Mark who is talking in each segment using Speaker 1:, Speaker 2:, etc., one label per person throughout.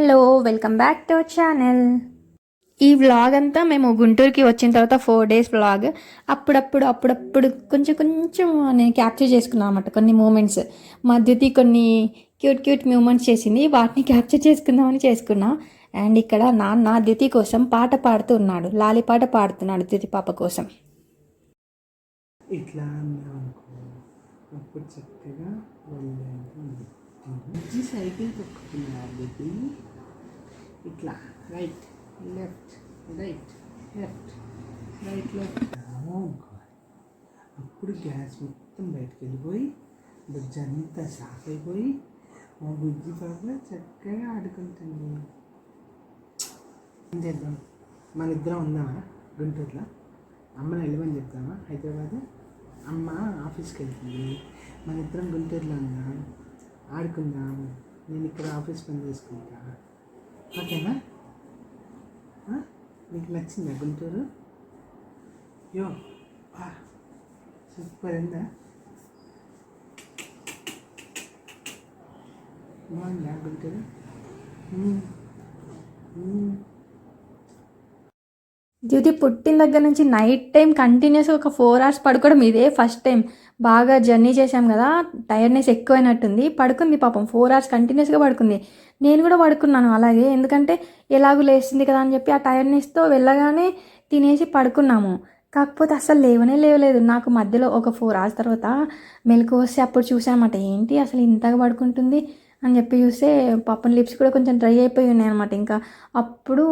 Speaker 1: Hello welcome back to channel. ఈ vlog అంతా మేము గుంటూరుకి వచ్చిన తర్వాత ఫోర్ డేస్ వ్లాగ్ అప్పుడప్పుడు అప్పుడప్పుడు కొంచెం కొంచెం నేను క్యాప్చర్ చేసుకున్నాను అనమాట కొన్ని మూమెంట్స్ మధ్యతి కొన్ని క్యూట్ క్యూట్ మూమెంట్స్ చేసింది. వాటిని క్యాప్చర్ చేసుకుందామని చేసుకున్నా. అండ్ ఇక్కడ నాన్న ద్యుతి కోసం పాట పాడుతూ ఉన్నాడు. లాలి పాట పాడుతున్నాడు ద్యుతి పాప కోసం.
Speaker 2: ఇట్లా అప్పుడు చక్కగా సైకిల్ తొక్కుతున్నారు ఇట్లా right left right left right left అప్పుడు గ్యాస్ మొత్తం బయటకు వెళ్ళిపోయి బుజ్జి అంతా షాక్ అయిపోయి మా బుజ్జి పాప చక్కగా ఆడుకుంటుంది ఏం చేద్దాం? మన ఇద్దరం ఉందామా? గుంటూరులో? అమ్మని వెళ్ళమని చెప్తామా? హైదరాబాద్? అమ్మ ఆఫీస్కి వెళ్తుంది. మన ఇద్దరం గుంటూరులో ఉందాం. ఆడుకుందాం. నేను ఇక్కడ ఆఫీస్ పని చేసుకుంటా. ఓకేనా ఆ? నీకు నచ్చిందా గుంటూరు యో బా సూపర్ ఉందా బాగుందా గుంటూరు మ్మ్.
Speaker 1: ద్యుతి పుట్టిన దగ్గర నుంచి నైట్ టైం కంటిన్యూస్ ఒక ఫోర్ అవర్స్ పడుకోవడం ఇదే ఫస్ట్ టైం. బాగా జర్నీ చేశాం కదా టైర్నెస్ ఎక్కువైనట్టుంది. పడుకుంది పాపం ఫోర్ అవర్స్ కంటిన్యూస్గా పడుకుంది. నేను కూడా పడుకున్నాను అలాగే ఎందుకంటే ఎలాగూ లేస్తుంది కదా అని చెప్పి ఆ టైర్నెస్తో వెళ్ళగానే తినేసి పడుకున్నాము. కాకపోతే అసలు లేవనే లేవలేదు. నాకు మధ్యలో ఒక ఫోర్ అవర్స్ తర్వాత మెలకు వస్తే అప్పుడు చూసానమాట ఏంటి అసలు ఇంతగా పడుకుంటుంది? అని చెప్పి చూస్తే పాపం లిప్స్ కూడా కొంచెం డ్రై అయిపోయి ఉన్నాయి అనమాట ఇంకా అప్పుడు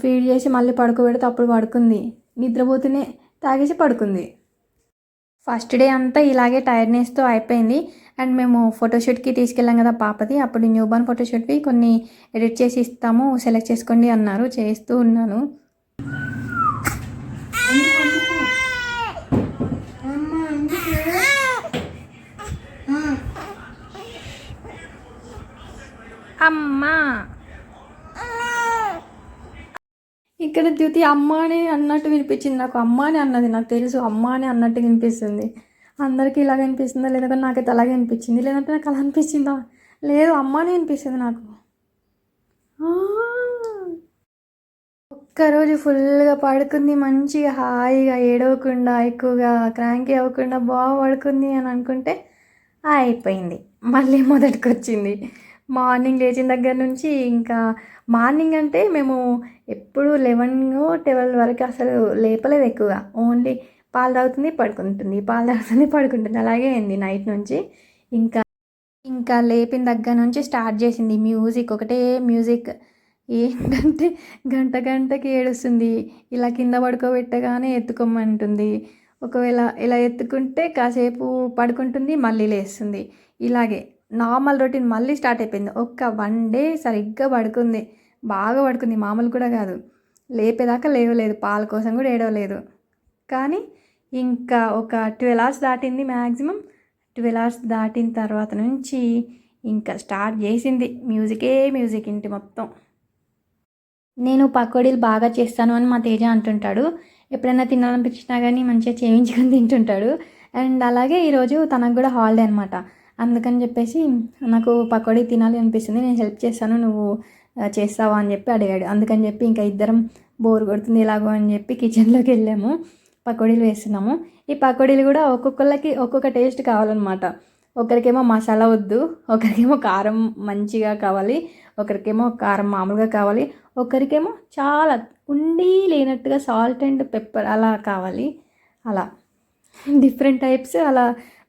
Speaker 1: ఫీడ్ చేసి మళ్ళీ పడుకోబెడితే అప్పుడు పడుకుంది. నిద్రపోతూనే తాగేసి పడుకుంది. ఫస్ట్ డే అంతా ఇలాగే టైర్నెస్తో అయిపోయింది. అండ్ మేము ఫోటోషూట్కి తీసుకెళ్ళాం కదా పాపది. అప్పుడు న్యూబార్న్ ఫోటోషూట్వి కొన్ని ఎడిట్ చేసి ఇస్తాము సెలెక్ట్ చేసుకోండి అన్నారు. చేస్తూ ఉన్నాను. అమ్మా. ఇక్కడ ద్యుతి అమ్మ అని అన్నట్టు వినిపించింది. నాకు అమ్మ అని అన్నది. నాకు తెలుసు అమ్మ అని అన్నట్టు వినిపిస్తుంది. అందరికీ ఇలాగ అనిపిస్తుందా? లేదంటే నాకైతే అలాగే అనిపించింది. లేదంటే నాకు అలా అనిపించిందా? లేదు అమ్మ అని అనిపిస్తుంది నాకు. ఒక్కరోజు ఫుల్గా పడుకుంది. మంచిగా హాయిగా ఏడవకుండా ఎక్కువగా క్రాంకీ అవ్వకుండా బాగా పడుకుంది అని అనుకుంటే అయిపోయింది. మళ్ళీ మొదటికి వచ్చింది మార్నింగ్ లేచిన దగ్గర నుంచి ఇంకా మార్నింగ్ అంటే మేము ఎప్పుడు లెవెన్ ట్వెల్వ్ వరకు అసలు లేపలేదు ఎక్కువగా. ఓన్లీ పాలు తాగుతుంది పడుకుంటుంది. పాలు తాగుతుంది పడుకుంటుంది. అలాగే అయింది నైట్ నుంచి. ఇంకా ఇంకా లేపిన దగ్గర నుంచి స్టార్ట్ చేసింది. మ్యూజిక్ ఒకటే మ్యూజిక్. ఏంటంటే గంట గంటకి ఏడుస్తుంది. ఇలా కింద పడుకోబెట్టగానే ఎత్తుకోమంటుంది. ఒకవేళ ఇలా ఎత్తుకుంటే కాసేపు పడుకుంటుంది మళ్ళీ లేస్తుంది. ఇలాగే. నార్మల్ రొటీన్ మళ్ళీ స్టార్ట్ అయిపోయింది. ఒక్క వన్ డే సరిగ్గా పడుకుంది. బాగా పడుకుంది. మామూలు కూడా కాదు. లేపేదాకా లేవలేదు. పాల కోసం కూడా ఏడవలేదు. కానీ ఇంకా ఒక ట్వెల్వ్ అవర్స్ దాటింది మ్యాక్సిమం ట్వెల్వ్ అవర్స్ దాటిన తర్వాత నుంచి ఇంకా స్టార్ట్ చేసింది. మ్యూజికే మ్యూజిక్ ఇంటి మొత్తం. నేను పకోడీలు బాగా చేస్తాను అని మా తేజ అంటుంటాడు. ఎప్పుడైనా తినాలనిపించినా కానీ మంచిగా చేయించుకొని తింటుంటాడు. అండ్ అలాగే ఈరోజు తనకు కూడా హాలిడే అనమాట అందుకని చెప్పేసి నాకు పకోడీ తినాలి అనిపిస్తుంది నేను హెల్ప్ చేస్తాను నువ్వు చేస్తావా అని చెప్పి అడిగాడు. అందుకని చెప్పి ఇంకా ఇద్దరం బోర్ కొడుతుంది ఎలాగో అని చెప్పి కిచెన్లోకి వెళ్ళాము పకోడీలు వేస్తున్నాము. ఈ పకోడీలు కూడా ఒక్కొక్కళ్ళకి ఒక్కొక్క టేస్ట్ కావాలన్నమాట. ఒకరికేమో మసాలా వద్దు ఒకరికేమో కారం మంచిగా కావాలి ఒకరికేమో కారం మామూలుగా కావాలి ఒకరికేమో చాలా ఉండి లేనట్టుగా సాల్ట్ అండ్ పెప్పర్ అలా కావాలి అలా. డిఫరెంట్ టైప్స్ అలా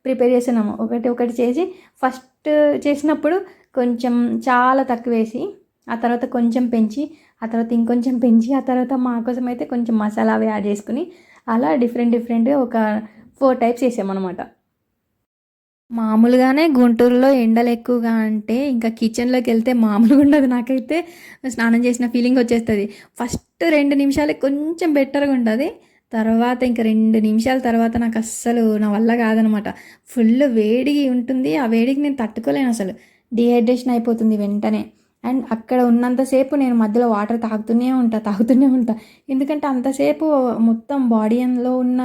Speaker 1: ప్రిపేర్ చేస్తున్నాము. ఒకటి ఒకటి చేసి ఫస్ట్ చేసినప్పుడు కొంచెం చాలా తక్కువ వేసి ఆ తర్వాత కొంచెం పెంచి ఆ తర్వాత ఇంకొంచెం పెంచి ఆ తర్వాత మా కోసం అయితే కొంచెం మసాలా అవి యాడ్ చేసుకుని అలా డిఫరెంట్ డిఫరెంట్గా ఒక ఫోర్ టైప్స్ చేసామన్నమాట. మామూలుగానే గుంటూరులో ఎండలు ఎక్కువగా అంటే ఇంకా కిచెన్లోకి వెళ్తే మామూలుగా ఉండదు. నాకైతే స్నానం చేసిన ఫీలింగ్ వచ్చేస్తుంది. ఫస్ట్ రెండు నిమిషాలే కొంచెం బెటర్గా ఉంటుంది. తర్వాత ఇంక రెండు నిమిషాల తర్వాత నాకు అస్సలు నా వల్ల కాదనమాట. ఫుల్ వేడి ఉంటుంది. ఆ వేడికి నేను తట్టుకోలేను అసలు. డిహైడ్రేషన్ అయిపోతుంది వెంటనే. అండ్ అక్కడ ఉన్నంతసేపు నేను మధ్యలో వాటర్ తాగుతూనే ఉంటా తాగుతూనే ఉంటా. ఎందుకంటే అంతసేపు మొత్తం బాడీ అందులో ఉన్న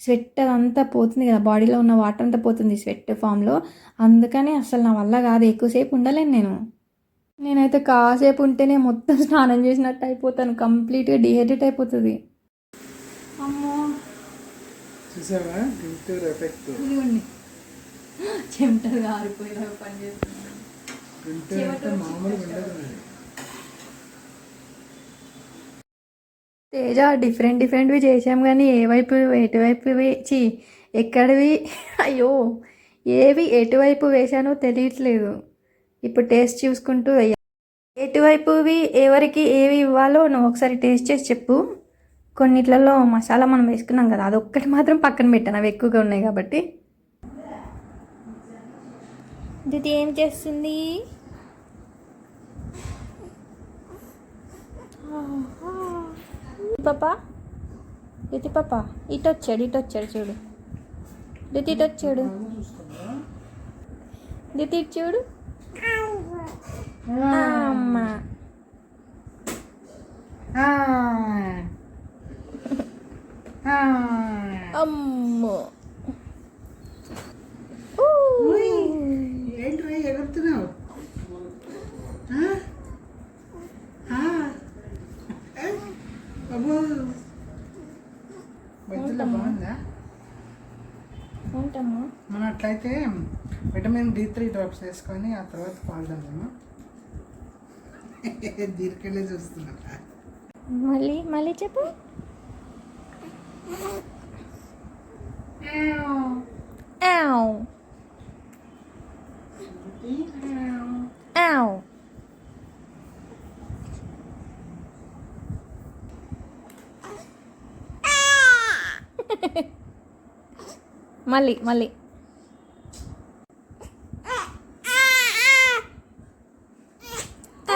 Speaker 1: స్వెట్ అదంతా పోతుంది కదా. బాడీలో ఉన్న వాటర్ అంతా పోతుంది స్వెట్ ఫామ్లో అందుకని అసలు నా వల్ల కాదు. ఎక్కువసేపు ఉండలేను నేను. నేనైతే కాసేపు ఉంటేనే మొత్తం స్నానం చేసినట్టు అయిపోతాను. కంప్లీట్గా డిహైడ్రేట్ అయిపోతుంది.
Speaker 2: చూసావా? గుంటూరు ఎఫెక్ట్.
Speaker 1: ఇదిగోండి చెమటలు ఆరిపోయినా పని చేస్తున్నాను.
Speaker 2: గుంటూరు అంటే మామూలుగా ఉండదు.
Speaker 1: తేజ డిఫరెంట్ డిఫరెంట్వి చేసాం కానీ ఏ వైపు ఎటువైపువి చీ ఎక్కడివి? అయ్యో ఏవి ఎటువైపు వేసానో తెలియట్లేదు. ఇప్పుడు టేస్ట్ చూసుకుంటూ ఎటువైపువి ఎవరికి ఏవి ఇవ్వాలో నువ్వు ఒకసారి టేస్ట్ చేసి చెప్పు. కొన్నిట్లలో మసాలా మనం వేసుకున్నాం కదా అదొక్కటి మాత్రం పక్కన పెట్టాను. అవి ఎక్కువగా ఉన్నాయి కాబట్టి. ఇది ఏం చేస్తుంది? పాప? దితి పాప ఇటు వచ్చాడు ఇటు వచ్చాడు చూడు. దితి ఇటు వచ్చాడు. దితి ఇటు చూడు. అమ్మ. అమ్మో.
Speaker 2: ఏంట్రా ఎగురుతున్నావు? అబ్బో. బాగుందా?
Speaker 1: ఉంటామా?
Speaker 2: మనం అట్లయితే విటమిన్ డి త్రీ డ్రాప్స్ వేసుకొని ఆ తర్వాత పాల్దాము దీనికెళ్ళి చూస్తున్నా.
Speaker 1: మళ్ళీ మళ్ళీ చెప్పు. ఆవ్ ఆవ్ మళ్ళీ మళ్ళీ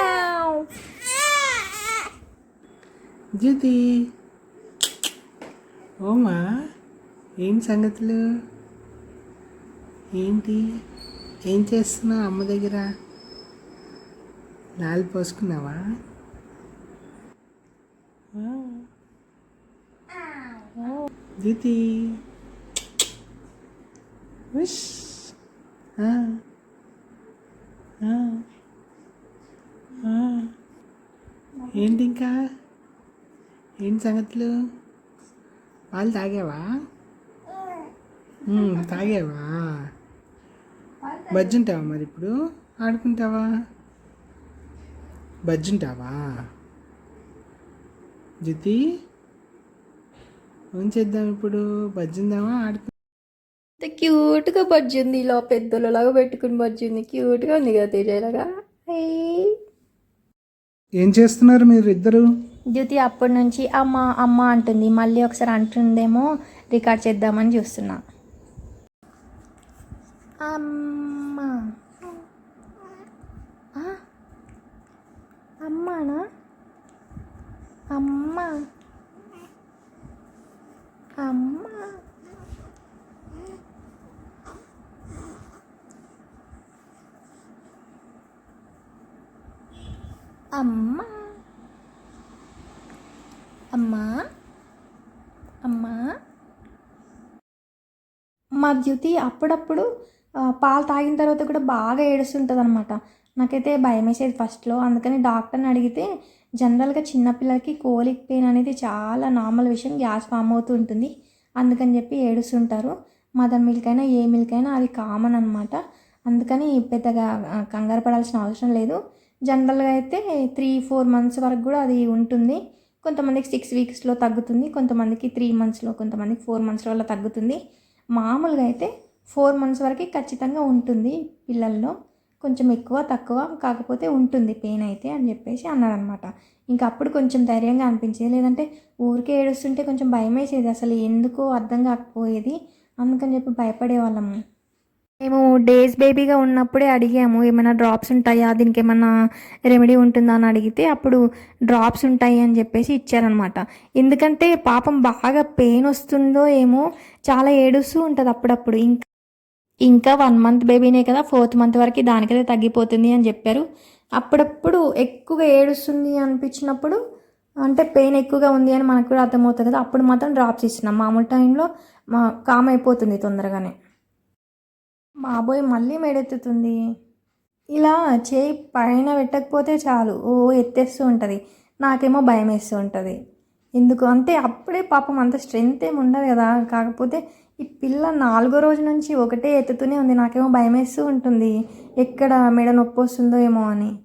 Speaker 1: ఆవ్
Speaker 2: జ్యోతి ఓమా ఏం సంగతులు? ఏంటి? ఏం చేస్తున్నావు అమ్మ దగ్గర? లాలి పోసుకున్నావా? దితి. ఉష్. ఏంటి ఇంకా? ఏంటి సంగతులు? పాలు తాగావా? తాగావా? బజ్జుంటావా మరి ఇప్పుడు? ఆడుకుంటావా? బజ్జుంటావా జ్యోతి? ఏం చేద్దాం ఇప్పుడు? బజ్జుందామా ఆడుకు
Speaker 1: క్యూట్గా బజ్జుంది ఇలా పెద్దలలాగా పెట్టుకుని బజ్జుంది క్యూట్గా ఉంది కదా తేజలాగా.
Speaker 2: ఏం చేస్తున్నారు మీరు ఇద్దరు?
Speaker 1: జ్యోతి అప్పటి నుంచి అమ్మ అమ్మ అంటుంది. మళ్ళీ ఒకసారి అంటుందేమో రికార్డ్ చేద్దామని చూస్తున్నా. అమ్మ. అమ్మానా? అమ్మ అమ్మ. అమ్మ. అమ్మా అమ్మా మా ద్యుతి అప్పుడప్పుడు పాలు తాగిన తర్వాత కూడా బాగా ఏడుస్తుంటుంది అనమాట నాకైతే భయం వేసేది ఫస్ట్లో. అందుకని డాక్టర్ని అడిగితే జనరల్గా చిన్నపిల్లలకి కోలిక్ పెయిన్ అనేది చాలా నార్మల్ విషయం. గ్యాస్ ఫామ్ అవుతూ ఉంటుంది అందుకని చెప్పి ఏడుస్తుంటారు. మదర్ మిల్క్ అయినా ఏ మిల్క్ అయినా అది కామన్ అనమాట అందుకని పెద్దగా కంగారు పడాల్సిన అవసరం లేదు. జనరల్గా అయితే త్రీ ఫోర్ మంత్స్ వరకు కూడా అది ఉంటుంది. కొంతమందికి సిక్స్ వీక్స్లో తగ్గుతుంది. కొంతమందికి త్రీ మంత్స్లో కొంతమందికి ఫోర్ మంత్స్లో అలా తగ్గుతుంది. మామూలుగా అయితే ఫోర్ మంత్స్ వరకు ఖచ్చితంగా ఉంటుంది పిల్లల్లో. కొంచెం ఎక్కువ తక్కువ కాకపోతే ఉంటుంది. పెయిన్ అయితే అని చెప్పేసి అన్నాడనమాట ఇంకా అప్పుడు కొంచెం ధైర్యంగా అనిపించేది. లేదంటే ఊరికే ఏడుస్తుంటే కొంచెం భయం వేసేది అసలు ఎందుకో అర్థం కాకపోయేది. అందుకని చెప్పి భయపడేవాళ్ళము. మేము డేస్ బేబీగా ఉన్నప్పుడే అడిగాము ఏమైనా డ్రాప్స్ ఉంటాయా? దీనికి ఏమైనా రెమెడీ ఉంటుందా? అని అడిగితే అప్పుడు డ్రాప్స్ ఉంటాయి అని చెప్పేసి ఇచ్చారనమాట ఎందుకంటే పాపం బాగా పెయిన్ వస్తుందో ఏమో చాలా ఏడుస్తూ ఉంటుంది అప్పుడప్పుడు. ఇంకా ఇంకా వన్ మంత్ బేబీనే కదా ఫోర్త్ మంత్ వరకు దానికైతే తగ్గిపోతుంది అని చెప్పారు. అప్పుడప్పుడు ఎక్కువగా ఏడుస్తుంది అనిపించినప్పుడు అంటే పెయిన్ ఎక్కువగా ఉంది అని మనకు కూడా అర్థమవుతుంది కదా అప్పుడు మాత్రం డ్రాప్స్ ఇస్తున్నాం. మామూలు టైంలో మా కామ్ అయిపోతుంది తొందరగానే. బాబోయ్ మళ్ళీ మెడెత్తుతుంది. ఇలా చేయి పైన పెట్టకపోతే చాలు. ఓ ఎత్తేస్తూ ఉంటుంది. నాకేమో భయం వేస్తూ ఉంటుంది. ఎందుకు? అంటే అప్పుడే పాపం అంత స్ట్రెంత్ ఏమి ఉండదు కదా. కాకపోతే ఈ పిల్ల నాలుగో రోజు నుంచి ఒకటే ఎత్తుతూనే ఉంది. నాకేమో భయం వేస్తూ ఉంటుంది. ఎక్కడ మెడ నొప్పి వస్తుందో ఏమో అని.